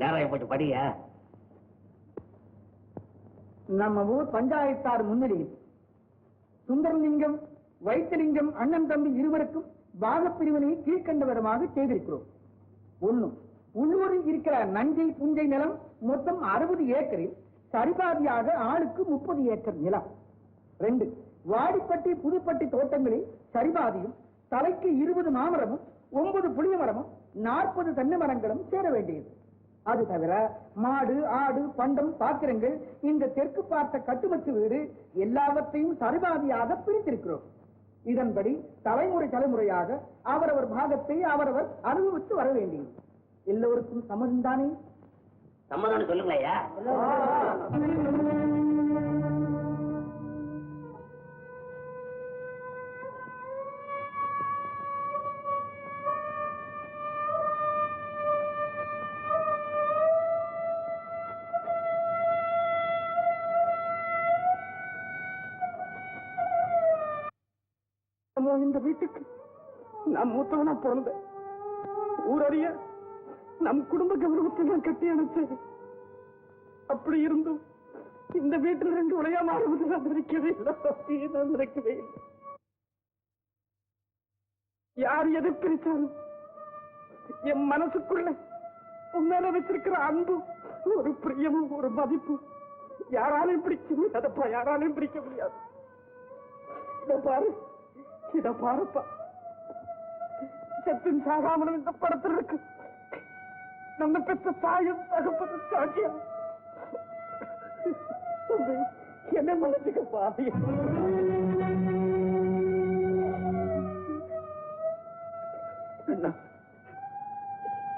நேரம் போட்டு படிய? நம்ம ஊர் பஞ்சாயத்தார் முன்னிலையில் சுந்தரலிங்கம் வைத்தலிங்கம் அண்ணன் தம்பி இருவருக்கும் பாகப்பிரிவினை கீழ்கண்டவரமாக செய்திருக்கிறோம். ஒண்ணு உள்ளூரில் இருக்கிற நஞ்சை புஞ்சை நிலம் மொத்தம் அறுபது ஏக்கரில் சரிபாதியாக ஆளுக்கு முப்பது ஏக்கர் நிலம். ரெண்டு வாடிப்பட்டி புதுப்பட்டி தோட்டங்களில் சரிபாதியும் தலைக்கு இருபது மாமரமும் ஒன்பது புளிய மரமும் நாற்பது தென்னை மரங்களும் சேர வேண்டியது. அது தவிர மாடு ஆடு பண்டம் பாத்திரங்கள் இந்த தெற்கு பார்த்த கட்டுமச்சு வீடு எல்லாவற்றையும் சரிபாதியாக பிரித்திருக்கிறோம். இதன்படி தலைமுறை தலைமுறையாக அவரவர் பாகத்தை அவரவர் அனுபவித்து வர வேண்டியது எல்லோருக்கும் சம்மதம் தானே? சம்மதம்னு சொல்லுங்களேயா அம்மா இந்த வீட்டுக்கு நான் மூத்தவனா பிறந்தேன். ஊரறிய நம் குடும்ப கௌரவத்தை நான் கட்டி அணைச்சேன். அப்படி இருந்தும் இந்த வீட்டில் ரெண்டு உடையா மாறுவது நான் நினைக்கவே இல்லை நான் நினைக்கவே இல்லை. யார் எதை பிரிச்சாலும் என் மனசுக்குள்ள உன்னால வச்சிருக்கிற அன்பும் ஒரு பிரியமும் ஒரு மதிப்பும் யாராலையும் பிடிக்க முடியாதப்பா யாராலையும் பிடிக்க முடியாது. பாரு இத பாருப்பா. செத்தின் சாகாமலும் இந்த படத்தில் இருக்கு. நம்ம பெற்ற தாயும் தகப்பது சாட்சியம் என்ன மனசுக்குப்பா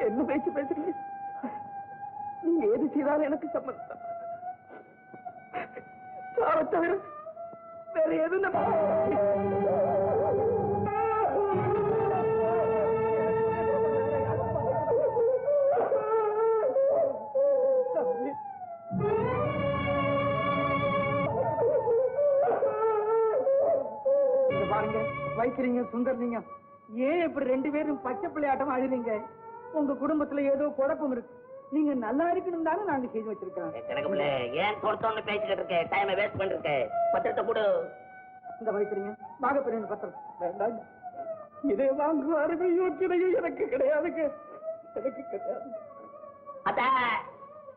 என்ன பேச்சு பேசுறீங்க? நீங்க எது செய்தாலும் எனக்கு சம்பந்தம். சாவை தவிர வேற எது பாருங்க வைக்கிறீங்க சுந்தர்லிங்க ஏன் இப்படி ரெண்டு பேரும் பச்சை பிள்ளையாட்டம் அழுறீங்க உங்க குடும்பத்துல ஏதோ குழப்பம் இருக்கு. நீங்க நல்லா இருக்கணும் தானே நாங்க செய்து கிடக்கும்ல ஏன் தோட்டத்தோன்னு பேசிக்கிட்டு இருக்க? டைமை வேஸ்ட் பண்ணிருக்க பத்திரத்தை கொடு இந்த வைக்கிறீங்க பாகப்பிரிவின் பத்திரம். வேண்டாம். இதை வாங்குவாருங்க யோக்கியதையும் எனக்கு கிடையாதுங்க. எனக்கு கிடையாது. அத்தா!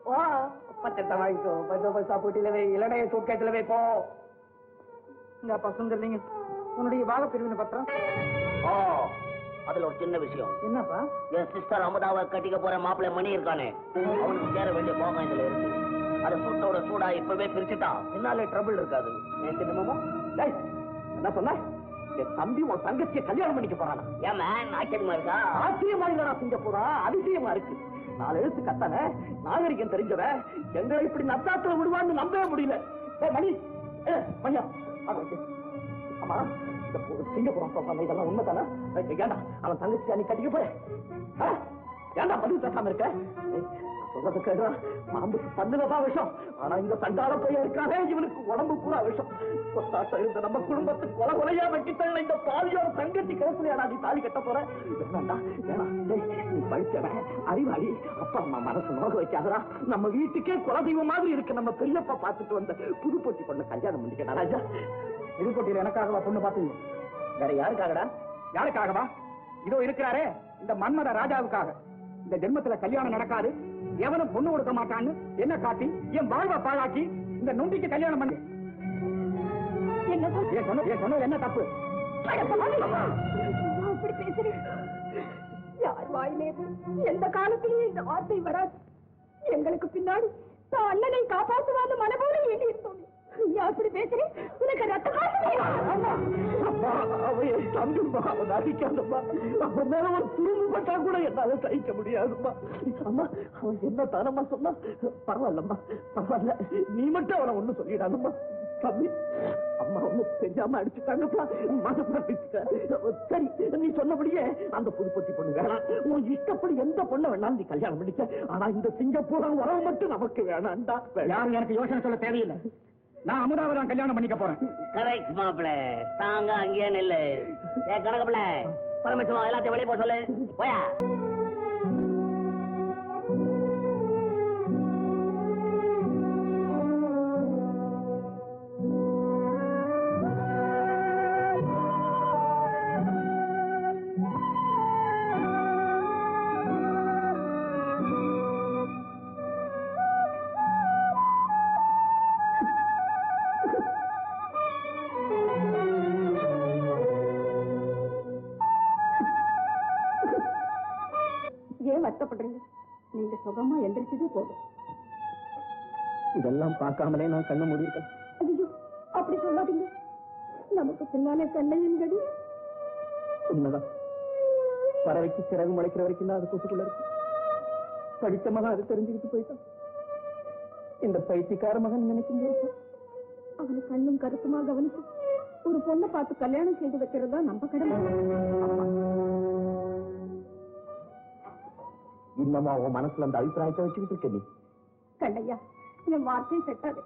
வா பத்திரத்தை வாங்கிக்கோ. பத்து பைசா போட்டியில வை. இலடைய சூட்கேட்டில் வை போ. இந்த அப்பா உன்னுடைய பாகப்பிரிவின் பத்திரம். ஓ அதுல ஒரு சின்ன விஷயம். என்னப்பா? என் சிஸ்டர் அமுதாவை கட்டிக்க போற மாப்பிள்ளை மணி இருக்கானே. அவனுக்கு சேர வேண்டிய போகம் இதுல இருக்கு. அத சூட்டோட சூடா இப்பவே பிரிச்சுட்டான் பின்னாலே ட்ரபிள் இருக்காது. என்ன சொன்ன? என் தம்பி உன் தங்கச்சியை கல்யாணம் பண்ணிக்க போறானா? ஏன் மேன் ஆச்சரியமா இருக்கா? ஆச்சரியமா இல்லடா சிங்கப்பூரா? அதிசயமா இருக்கு. நாலு எழுத்து கத்தன? நாகரிகம் தெரிஞ்சவன் எங்களை இப்படி நத்தாத்துல விடுவான்னு நம்பவே முடியல. மணி. மணியா அது அம்மா ஆமா இந்த பு- இதெல்லாம் உண்மைதானா? ஏண்டா அவன் தங்கச்சி அன்னைக்கு கட்டிக்க போறேன். ஏன்டா பதில் பேசாம இருக்க? சொல்றது கேடுறா பாம்புக்கு பண்ணுவதான் விஷம். ஆனா இந்த சண்டால போய் இருக்கானே இவனுக்கு உடம்பு பூரா விஷம். கொத்தாட்டம் இருந்த நம்ம குடும்பத்துக்கு கொலை கொலையா வெட்டித்தள்ள இந்த பாவியோட தங்கச்சி கருத்துலையாடா நீ தாலி கட்ட போற? வேணாண்டா நீ அறிவாளி அப்பா அம்மா மனசு நோக வைக்காதடா. நம்ம வீட்டுக்கே குலதெய்வம் மாதிரி இருக்கு. நம்ம பெரியப்பா பார்த்துட்டு வந்த புதுப்பொட்டி பொண்ணு கல்யாணம் பண்ணிக்கடா ராஜா. புதுப்பொட்டியில எனக்காகவா பொண்ணு பார்த்தீங்க வேற யாருக்காகடா? யாருக்காகவா? இதோ இருக்கிறாரே இந்த மன்மத ராஜாவுக்காக. இந்த ஜென்மத்துல கல்யாணம் நடக்காது. எவனும் பொண்ணு கொடுக்க மாட்டான்னு என்ன காட்டி என் வாழ்வை பாழாக்கி இந்த நொண்டிக்கு கல்யாணம் பண்ணி. என்ன தப்பு? யார் வாயிலேயும் எந்த காலத்திலும் இந்த வார்த்தை வராது. எங்களுக்கு பின்னாடி அண்ணனை காப்பாற்றுவான்னு மனபோல வேண்டி இருந்தோம் நீ அப்படி பேசுறேன் உனக்கு ரத்த அப்பா, அவன் என் தம்பிம்மா, அவன் அடிக்காதம்மா. அவன் மேல ஒரு துரும்பு பட்டா கூட என்னால சகிக்க முடியாதும்மா. அம்மா, அவன் என்ன தானம்மா சொன்னான்? பரவாயில்லம்மா, பரவாயில்ல. நீ மட்டும் அவனை ஒண்ணும் சொல்லிடாதம்மா. தம்பி, அம்மா ஒண்ணு தெரியாம அடிச்சுட்டாங்கப்பா மனசுல சரி நீ சொன்னபடியே அந்த புதுப்பட்டி பொண்ணு வேணாம் உன் இஷ்டப்படி எந்த பொண்ணை வேணாலும் நீ கல்யாணம் பண்ணிக்க ஆனா இந்த சிங்கப்பூரம் உறவு மட்டும் நமக்கு வேணாம்டா யாரும் எனக்கு யோசனை சொல்ல தேவையில்லை நான் அமுதாவை தான் கல்யாணம் பண்ணிக்க போறேன். கரெக்ட் மாப்பிள. தாங்க அங்கேயே நெல்லு. ஏ கணக்கப்பிள்ள பரமேஸ்வரம் எல்லாத்தையும் வெளியே போக சொல்லு. போயா. ஏன் வருத்தப்படுறீங்க? நீங்க சுகமா எந்திரிச்சதே போதும். இதெல்லாம் பார்க்காமலே நான் கண்ணு மூடியிருக்கேன். ஐயோ அப்படி சொல்லாதீங்க. நமக்கு பின்னாலே கண்ணையின் கடி உண்மைதான். பறவைக்கு சிறகு முளைக்கிற வரைக்கும் தான் அது கூட்டுக்குள்ள இருக்கு. படித்த மகன் அது தெரிஞ்சுக்கிட்டு போயிட்டான். இந்த பைத்தியக்கார மகன் நினைக்கும் போது அவனை கண்ணும் கருத்துமா கவனிச்சு ஒரு பொண்ணை பார்த்து கல்யாணம் செய்து வைக்கிறது தான் நம்ம கடமை. இன்னமா உன் மனசுல அந்த அபிப்பிராயத்தை வச்சுக்கிட்டு இருக்க நீ. கண்ணையா என் வார்த்தை செட்டாது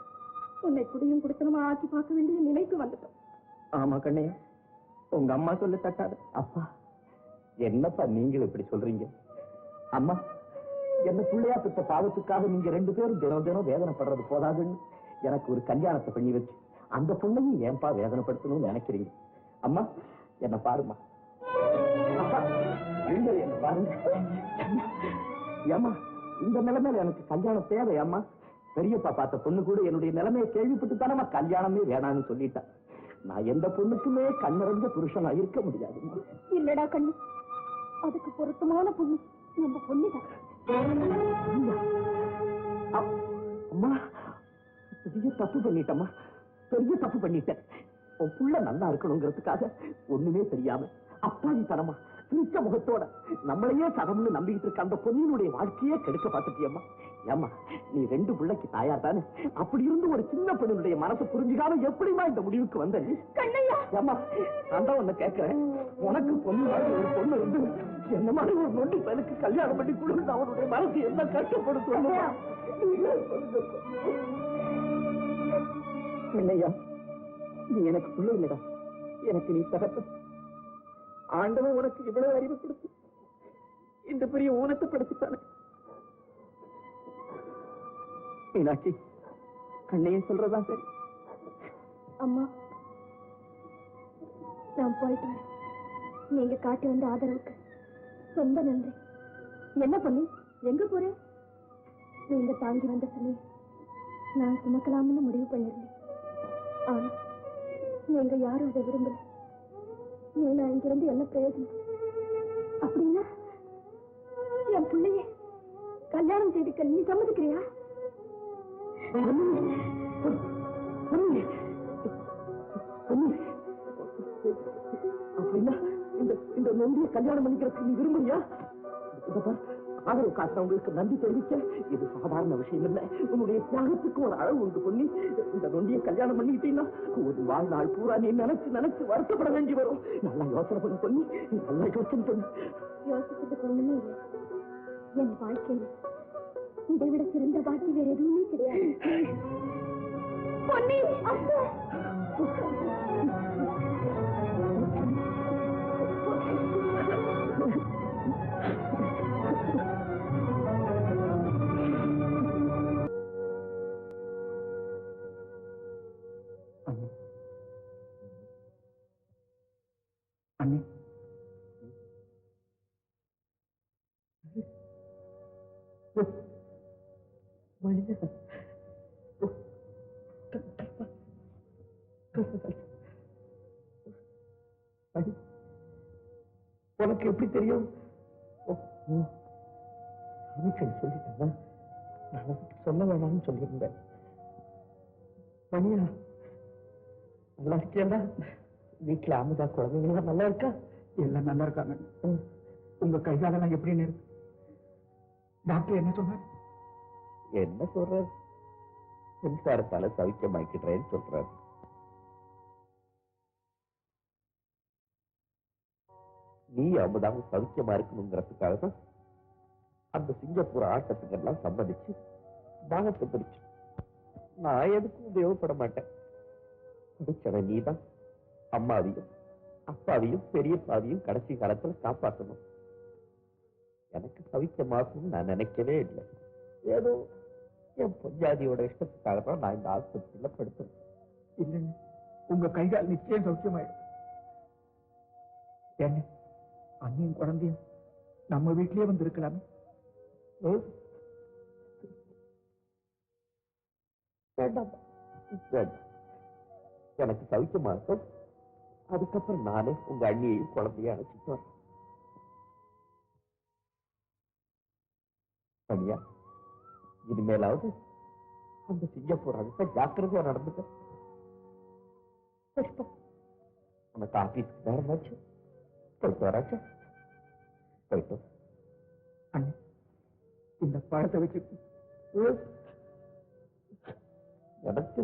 உன்னை குடியும் குடுத்தனமா ஆக்கி பார்க்க வேண்டிய நிலைக்கு வந்துட்டோம். ஆமா கண்ணையா உங்க அம்மா சொல்ல தட்டாத. அப்பா என்னப்பா நீங்க இப்படி சொல்றீங்க? அம்மா என்ன பிள்ளையா பெற்ற பாவத்துக்காக நீங்க ரெண்டு பேரும் தினம் தினம் வேதனைப்படுறது போதாதுன்னு எனக்கு ஒரு கல்யாணத்தை பண்ணி வச்சு அந்த பொண்ணையும் ஏன்பா வேதனைப்படுத்தணும்னு நினைக்கிறீங்க? அம்மா என்ன பாருமா ஏம்மா இந்த நிலைமையில எனக்கு கல்யாணம் தேவை அம்மா. பெரியப்பா பார்த்த பொண்ணு கூட என்னுடைய நிலைமையை கேள்விப்பட்டு தானே கல்யாணமே வேணாம்னு சொல்லிட்டேன் நான் எந்த பொண்ணுக்குமே கண்ணறிஞ்ச புருஷனா இருக்க முடியாதும்மா இல்லடா கண்ணு. அதுக்கு பொருத்தமான பொண்ணு நம்ம பொண்ணுதான். அம்மா. பெரிய தப்பு பண்ணிட்டம்மா. பெரிய தப்பு பண்ணிட்டேன். உன் புள்ள நல்லா இருக்கணுங்கிறதுக்காக ஒண்ணுமே தெரியாம அப்பாவி தனமா சிரிச்ச முகத்தோட நம்மளையே சதம்னு நம்பிக்கிட்டு இருக்க அந்த பொண்ணினுடைய வாழ்க்கையே கெடுக்க பார்த்துட்டியம்மா. ஏம்மா நீ ரெண்டு பிள்ளைக்கு தாயார் தானே? அப்படி இருந்து ஒரு சின்ன பெண்ணுடைய மனசு புரிஞ்சுக்காம எப்படிமா இந்த முடிவுக்கு வந்த நீ? கண்ணையா? ஏம்மா நான் தான் உன்னை கேட்கிறேன். உனக்கு பொண்ணு ஒரு பொண்ணு இருந்து என்ன மாதிரி ஒரு நொண்டி பையனுக்கு கல்யாணம் பண்ணி கொடுத்து அவனுடைய மனசு என்ன கஷ்டப்படும் சொல்லுமா இல்லையா நீ எனக்கு பிள்ளை இல்லடா. எனக்கு நீ தகப்ப ஆண்டவன் உனக்கு இவ்வளவு அறிவு கொடுத்து இந்த பெரிய ஊனத்தை படுத்திட்டானே மீனாட்சி கண்ணையும் சொல்றதா சரி. அம்மா நான் போயிட்டு வரேன். நீங்க காட்டி வந்த ஆதரவுக்கு ரொம்ப நன்றி. என்ன பண்ணி எங்க போறேன் நீங்க தாங்கி வந்த சொல்லி நான் சுமக்கலாம்னு முடிவு பண்ணிருந்தேன். ஆனா நீங்க யாரும் அதை விரும்பல. நீ இங்கிருந்து என்ன பிரயோஜனம்? அப்படின்னா என் பிள்ளைய கல்யாணம் செய்துக்க நீ சம்மதிக்கிறியா? அப்படின்னா இந்த இந்த கல்யாணம் பண்ணிக்கிறதுக்கு நீ விரும்புறியா? ஆதரவு காட்டுறவங்களுக்கு நன்றி தெரிவிக்க இது சாதாரண விஷயம் இல்ல உன்னுடைய தியாகத்துக்கு ஒரு அளவு உண்டு பண்ணி இந்த நொண்டிய கல்யாணம் பண்ணிக்கிட்டீங்கன்னா ஒரு வாழ்நாள் பூரா நீ நினைச்சு நினைச்சு வருத்தப்பட வேண்டி வரும். நல்லா யோசனை பண்ணி பண்ணி நல்லா யோசனை பண்ணு. யோசிச்சதுக்கு ஒண்ணுமே இல்லை என் வாழ்க்கையில் இதை விட சிறந்த பாக்கி வேற எதுவுமே கிடையாது. பொன்னி உனக்கு எப்படி தெரியும்? நான் உனக்கு சொல்ல வேணாம்னு சொல்லியிருந்தேன். மணியா நல்லா இருக்கியா வீட்டுல அமுதா குழந்தைங்க நல்லா இருக்கா? எல்லாம் நல்லா இருக்காங்க. உங்க கைகாலெல்லாம் எப்படின்னு இருக்கு? டாக்டர் என்ன சொன்னார்? என்ன சொல்ற மின்சாரத்தால சவிக்கமாக்கிடுறேன்னு சொல்றாரு. நீ அமுதாவும் சவிக்கமா இருக்கணுங்கிறதுக்காக தான் அந்த சிங்கப்பூர் ஆட்டத்துக்கெல்லாம் சம்மதிச்சு தாகத்தை பிரிச்சு நான் எதுக்கும் உபயோகப்பட மாட்டேன். பிடிச்சவன் நீதான். அம்மாவையும் அப்பாவையும் பெரியப்பாவையும் கடைசி காலத்துல காப்பாத்தணும். எனக்கு சவிக்கமாக்கும் நான் நினைக்கவே இல்லை. ஏதோ என் பொஞ்சாதியோட இஷ்டத்துக்காக தான் நான் இந்த ஆஸ்பத்திரியில படுத்தேன் இல்லைங்க உங்க கைகால் நிச்சயம் சௌக்கியமாயிடும். என்ன அண்ணியும் குழந்தையும் நம்ம வீட்லயே வந்து இருக்கலாமே வேண்டாம். எனக்கு சவிக்கமா இருக்கும் அதுக்கப்புறம் நானே உங்க அண்ணியையும் குழந்தையும் அழைச்சிட்டு வரேன். மணியா இனிமேலாவது அந்த சிங்கப்பூர் அதுக்கு ஜாக்கிரதையா நடந்துக்க. உனக்கு ஆபீஸ்க்கு நேரம் ஆச்சு. போயிட்டு வராச்சா? போயிட்டு. அண்ணே இந்த பழத்தை வச்சு எனக்கு